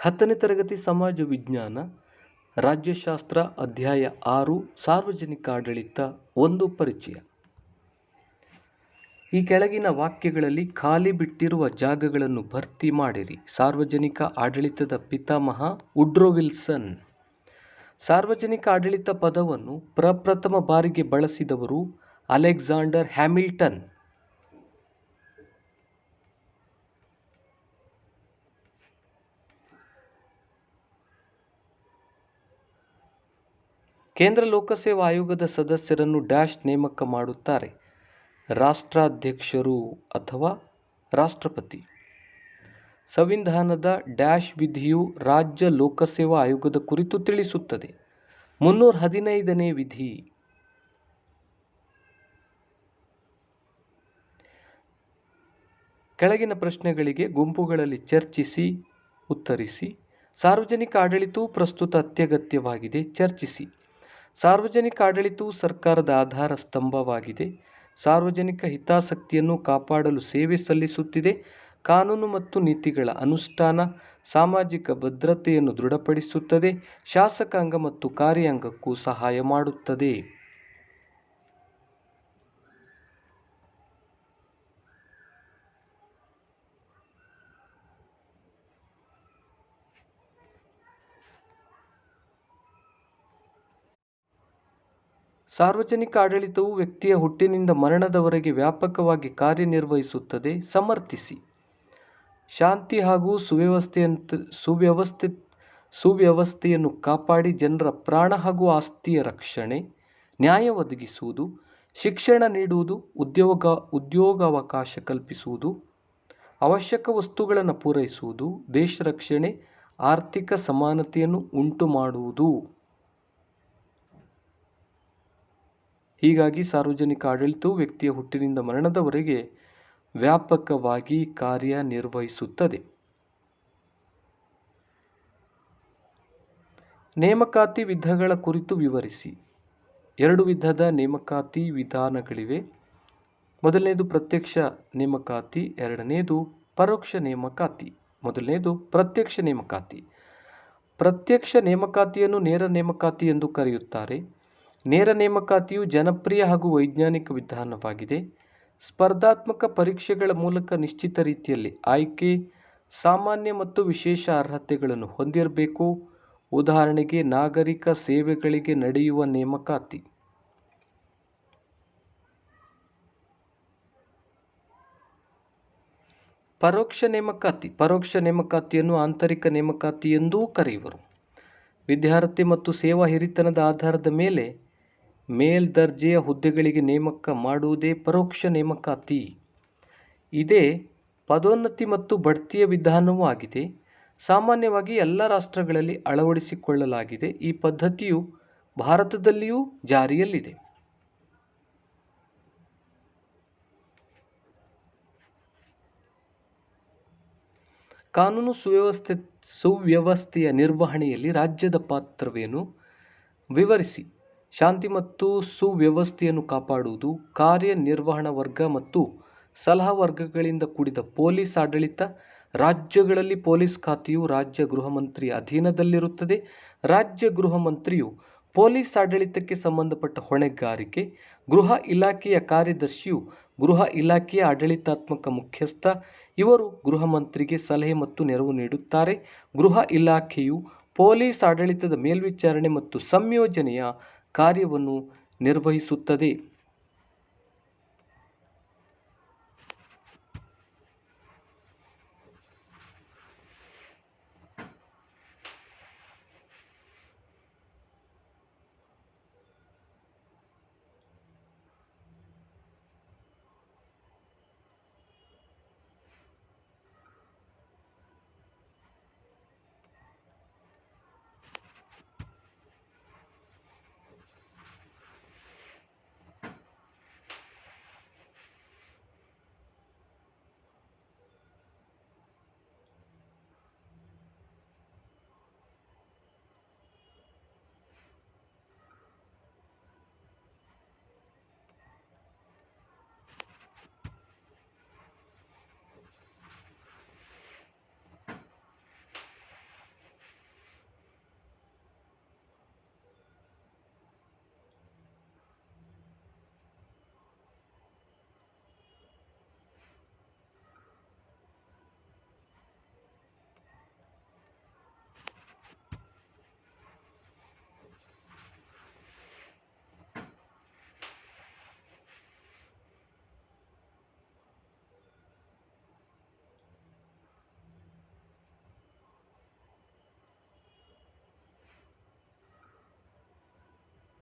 ಹತ್ತನೇ ತರಗತಿ ಸಮಾಜ ವಿಜ್ಞಾನ, ರಾಜ್ಯಶಾಸ್ತ್ರ ಅಧ್ಯಾಯ ಆರು, ಸಾರ್ವಜನಿಕ ಆಡಳಿತ ಒಂದು ಪರಿಚಯ. ಈ ಕೆಳಗಿನ ವಾಕ್ಯಗಳಲ್ಲಿ ಖಾಲಿ ಬಿಟ್ಟಿರುವ ಜಾಗಗಳನ್ನು ಭರ್ತಿ ಮಾಡಿರಿ. ಸಾರ್ವಜನಿಕ ಆಡಳಿತದ ಪಿತಾಮಹ ಉಡ್ರೋ ವಿಲ್ಸನ್ ಸಾರ್ವಜನಿಕ ಆಡಳಿತ ಪದವನ್ನು ಪ್ರಪ್ರಥಮ ಬಾರಿಗೆ ಬಳಸಿದವರು ಅಲೆಕ್ಸಾಂಡರ್ ಹ್ಯಾಮಿಲ್ಟನ್. ಕೇಂದ್ರ ಲೋಕಸೇವಾ ಆಯೋಗದ ಸದಸ್ಯರನ್ನು ಡ್ಯಾಶ್ ನೇಮಕ ಮಾಡುತ್ತಾರೆ. ರಾಷ್ಟ್ರಾಧ್ಯಕ್ಷರು ಅಥವಾ ರಾಷ್ಟ್ರಪತಿ. ಸಂವಿಧಾನದ ಡ್ಯಾಶ್ ವಿಧಿಯು ರಾಜ್ಯ ಲೋಕಸೇವಾ ಆಯೋಗದ ಕುರಿತು ತಿಳಿಸುತ್ತದೆ. ಮುನ್ನೂರ ಹದಿನೈದನೇ ವಿಧಿ. ಕೆಳಗಿನ ಪ್ರಶ್ನೆಗಳಿಗೆ ಗುಂಪುಗಳಲ್ಲಿ ಚರ್ಚಿಸಿ, ಉತ್ತರಿಸಿ. ಸಾರ್ವಜನಿಕ ಆಡಳಿತವು ಪ್ರಸ್ತುತ ಅತ್ಯಗತ್ಯವಾಗಿದೆ. ಚರ್ಚಿಸಿ. ಸಾರ್ವಜನಿಕ ಆಡಳಿತವು ಸರ್ಕಾರದ ಆಧಾರ ಸ್ತಂಭವಾಗಿದೆ. ಸಾರ್ವಜನಿಕ ಹಿತಾಸಕ್ತಿಯನ್ನು ಕಾಪಾಡಲು ಸೇವೆ ಸಲ್ಲಿಸುತ್ತಿದೆ. ಕಾನೂನು ಮತ್ತು ನೀತಿಗಳ ಅನುಷ್ಠಾನ ಸಾಮಾಜಿಕ ಭದ್ರತೆಯನ್ನು ದೃಢಪಡಿಸುತ್ತದೆ. ಶಾಸಕಾಂಗ ಮತ್ತು ಕಾರ್ಯಾಂಗಕ್ಕೂ ಸಹಾಯ ಮಾಡುತ್ತದೆ. ಸಾರ್ವಜನಿಕ ಆಡಳಿತವು ವ್ಯಕ್ತಿಯ ಹುಟ್ಟಿನಿಂದ ಮರಣದವರೆಗೆ ವ್ಯಾಪಕವಾಗಿ ಕಾರ್ಯನಿರ್ವಹಿಸುತ್ತದೆ. ಸಮರ್ಥಿಸಿ. ಶಾಂತಿ ಹಾಗೂ ಸುವ್ಯವಸ್ಥೆಯಂತ, ಸುವ್ಯವಸ್ಥೆ, ಸುವ್ಯವಸ್ಥೆಯನ್ನು ಕಾಪಾಡಿ ಜನರ ಪ್ರಾಣ ಹಾಗೂ ಆಸ್ತಿಯ ರಕ್ಷಣೆ, ನ್ಯಾಯ ಒದಗಿಸುವುದು, ಶಿಕ್ಷಣ ನೀಡುವುದು, ಉದ್ಯೋಗ, ಉದ್ಯೋಗಾವಕಾಶ ಕಲ್ಪಿಸುವುದು, ಅವಶ್ಯಕ ವಸ್ತುಗಳನ್ನು ಪೂರೈಸುವುದು, ದೇಶ ರಕ್ಷಣೆ, ಆರ್ಥಿಕ ಸಮಾನತೆಯನ್ನು ಉಂಟು ಮಾಡುವುದು ಹೀಗಾಗಿ ಸಾರ್ವಜನಿಕ ಆಡಳಿತವು ವ್ಯಕ್ತಿಯ ಹುಟ್ಟಿನಿಂದ ಮರಣದವರೆಗೆ ವ್ಯಾಪಕವಾಗಿ ಕಾರ್ಯನಿರ್ವಹಿಸುತ್ತದೆ. ನೇಮಕಾತಿ ವಿಧಗಳ ಕುರಿತು ವಿವರಿಸಿ. ಎರಡು ವಿಧದ ನೇಮಕಾತಿ ವಿಧಾನಗಳಿವೆ. ಮೊದಲನೆಯದು ಪ್ರತ್ಯಕ್ಷ ನೇಮಕಾತಿ ಎರಡನೆಯದು ಪರೋಕ್ಷ ನೇಮಕಾತಿ ಮೊದಲನೆಯದು ಪ್ರತ್ಯಕ್ಷ ನೇಮಕಾತಿ. ಪ್ರತ್ಯಕ್ಷ ನೇಮಕಾತಿಯನ್ನು ನೇರ ನೇಮಕಾತಿ ಎಂದು ಕರೆಯುತ್ತಾರೆ. ನೇರ ನೇಮಕಾತಿಯು ಜನಪ್ರಿಯ ಹಾಗೂ ವೈಜ್ಞಾನಿಕ ವಿಧಾನವಾಗಿದೆ. ಸ್ಪರ್ಧಾತ್ಮಕ ಪರೀಕ್ಷೆಗಳ ಮೂಲಕ ನಿಶ್ಚಿತ ರೀತಿಯಲ್ಲಿ ಆಯ್ಕೆ, ಸಾಮಾನ್ಯ ಮತ್ತು ವಿಶೇಷ ಅರ್ಹತೆಗಳನ್ನು ಹೊಂದಿರಬೇಕು. ಉದಾಹರಣೆಗೆ, ನಾಗರಿಕ ಸೇವೆಗಳಿಗೆ ನಡೆಯುವ ನೇಮಕಾತಿ. ಪರೋಕ್ಷ ನೇಮಕಾತಿ. ಪರೋಕ್ಷ ನೇಮಕಾತಿಯನ್ನು ಆಂತರಿಕ ನೇಮಕಾತಿ ಎಂದೂ ಕರೆಯುವರು. ವಿದ್ಯಾರ್ಥಿ ಮತ್ತು ಸೇವಾ ಹಿರಿತನದ ಆಧಾರದ ಮೇಲೆ ಮೇಲ್ದರ್ಜೆಯ ಹುದ್ದೆಗಳಿಗೆ ನೇಮಕ ಮಾಡುವುದೇ ಪರೋಕ್ಷ ನೇಮಕಾತಿ. ಇದೇ ಪದೋನ್ನತಿ ಮತ್ತು ಬಡ್ತಿಯ ವಿಧಾನವೂ ಆಗಿದೆ. ಸಾಮಾನ್ಯವಾಗಿ ಎಲ್ಲ ರಾಷ್ಟ್ರಗಳಲ್ಲಿ ಅಳವಡಿಸಿಕೊಳ್ಳಲಾಗಿದೆ. ಈ ಪದ್ಧತಿಯು ಭಾರತದಲ್ಲಿಯೂ ಜಾರಿಯಲ್ಲಿದೆ. ಕಾನೂನು ಸುವ್ಯವಸ್ಥೆ, ಸುವ್ಯವಸ್ಥೆಯ ನಿರ್ವಹಣೆಯಲ್ಲಿ ರಾಜ್ಯದ ಪಾತ್ರವೇನು? ವಿವರಿಸಿ. ಶಾಂತಿ ಮತ್ತು ಸುವ್ಯವಸ್ಥೆಯನ್ನು ಕಾಪಾಡುವುದು ಕಾರ್ಯನಿರ್ವಹಣಾ ವರ್ಗ ಮತ್ತು ಸಲಹಾ ವರ್ಗಗಳಿಂದ ಕೂಡಿದ ಪೊಲೀಸ್ ಆಡಳಿತ. ರಾಜ್ಯಗಳಲ್ಲಿ ಪೊಲೀಸ್ ಖಾತೆಯು ರಾಜ್ಯ ಗೃಹ ಮಂತ್ರಿಯ ಅಧೀನದಲ್ಲಿರುತ್ತದೆ. ರಾಜ್ಯ ಗೃಹ ಮಂತ್ರಿಯು ಪೊಲೀಸ್ ಆಡಳಿತಕ್ಕೆ ಸಂಬಂಧಪಟ್ಟ ಹೊಣೆಗಾರಿಕೆ. ಗೃಹ ಇಲಾಖೆಯ ಕಾರ್ಯದರ್ಶಿಯು ಗೃಹ ಇಲಾಖೆಯ ಆಡಳಿತಾತ್ಮಕ ಮುಖ್ಯಸ್ಥ. ಇವರು ಗೃಹ ಮಂತ್ರಿಗೆ ಸಲಹೆ ಮತ್ತು ನೆರವು ನೀಡುತ್ತಾರೆ. ಗೃಹ ಇಲಾಖೆಯು ಪೊಲೀಸ್ ಆಡಳಿತದ ಮೇಲ್ವಿಚಾರಣೆ ಮತ್ತು ಸಂಯೋಜನೆಯ ಕಾರ್ಯವನ್ನು ನಿರ್ವಹಿಸುತ್ತದೆ.